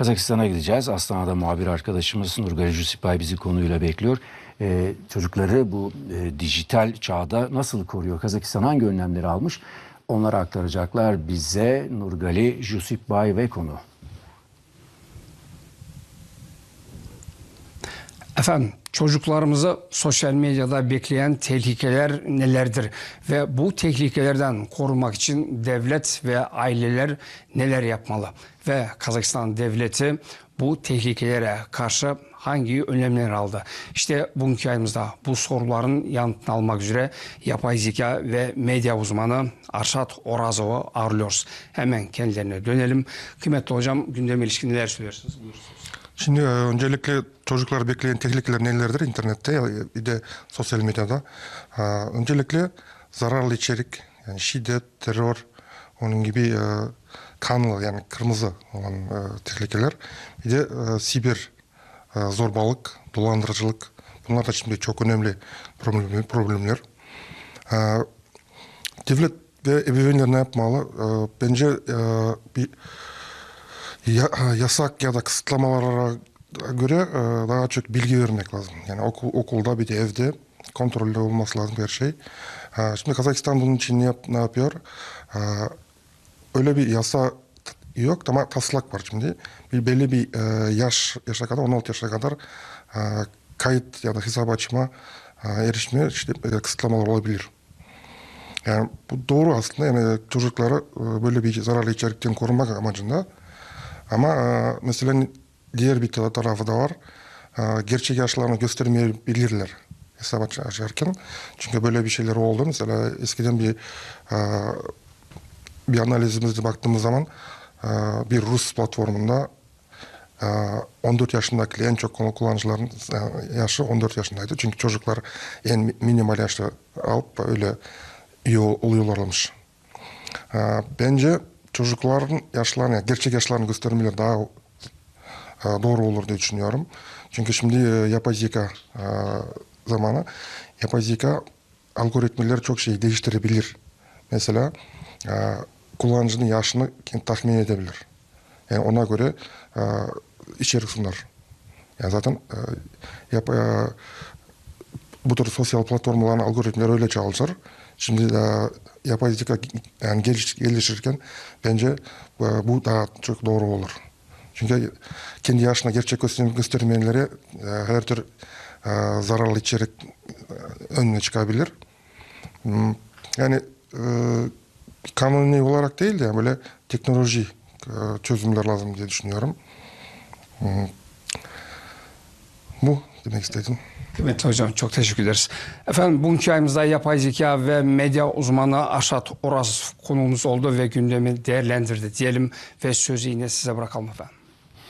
Kazakistan'a gideceğiz. Astana'da muhabir arkadaşımız Nurgali Jusipay bizi konuyla bekliyor. Ee, çocukları bu e, dijital çağda nasıl koruyor? Kazakistan hangi önlemleri almış? Onları aktaracaklar bize Nurgali Jusipay ve konu. Efendim çocuklarımızı sosyal medyada bekleyen tehlikeler nelerdir ve bu tehlikelerden korumak için devlet ve aileler neler yapmalı ve Kazakistan devleti bu tehlikelere karşı hangi önlemler aldı? İşte bugünkü ayımızda bu soruların yanıtını almak üzere yapay zeka ve medya uzmanı Arşat Orazov'u ağırlıyoruz. Hemen kendilerine dönelim. Kıymetli hocam gündeme ilişkin neler söylüyorsunuz? Buyursunuz. Şimdi e, öncelikle çocuklar bekleyen tehlikeler nelerdir internette ya bir de sosyal medyada. Öncelikle zararlı içerik, yani şiddet, terör, onun gibi e, kanlı yani kırmızı olan e, tehlikeler. Bir de siber zorbalık, dolandırıcılık. Bunlar da şimdi çok önemli problem- problemler. Devlet ve ebeveynler ne yapmalı? Bence bir ya, yasak ya da kısıtlamalara göre e, daha çok bilgi vermek lazım. Yani okul, okulda bir de evde kontrollü olması lazım her şey. E, Şimdi Kazakistan bunun için ne, yap, ne yapıyor? E, Öyle bir yasa yok ama taslak var şimdi. Bir belli bir e, yaş yaşa kadar 16 yaşa kadar e, kayıt ya da hesap açma e, erişime işte e, kısıtlamalar olabilir. Yani bu doğru aslında yani çocukları e, böyle bir zararlı içerikten korumak amacında. Ama e, mesela diğer bir ta- tarafı da var. E, Gerçek yaşlarını göstermeyebilirler hesap aç- açarken. Çünkü böyle bir şeyler oldu. Mesela eskiden bir e, bir analizimizde baktığımız zaman e, bir Rus platformunda e, 14 yaşındaki en çok kullanıcıların e, yaşı 14 yaşındaydı. Çünkü çocuklar en mi- minimal yaşta alıp öyle ol- oluyorlarmış. E, Bence çocukların yaşlarını, gerçek yaşlarını göstermeleri daha e, doğru olur diye düşünüyorum. Çünkü şimdi e, yapay zeka e, zamanı yapay zeka algoritmaları çok şey değiştirebilir. Mesela kullanıcının yaşını tahmin edebilir. Yani ona göre içerik sunar. Yani zaten yap, bu tür sosyal platformların algoritmaları öyle çalışır. Şimdi e, yapay zeka yani geliş, gelişirken bence e, bu daha çok doğru olur. Çünkü kendi yaşına gerçek göster- göstermeyenlere e, her tür e, zararlı içerik önüne çıkabilir. Hmm, Yani kanuni olarak değil de böyle teknoloji çözümler lazım diye düşünüyorum. Hmm. Bu demek istedim. Kıymetli hocam çok teşekkür ederiz. Efendim bugünkü ayımızda yapay zeka ve medya uzmanı Aşat Oraz konuğumuz oldu ve gündemi değerlendirdi diyelim ve sözü yine size bırakalım efendim.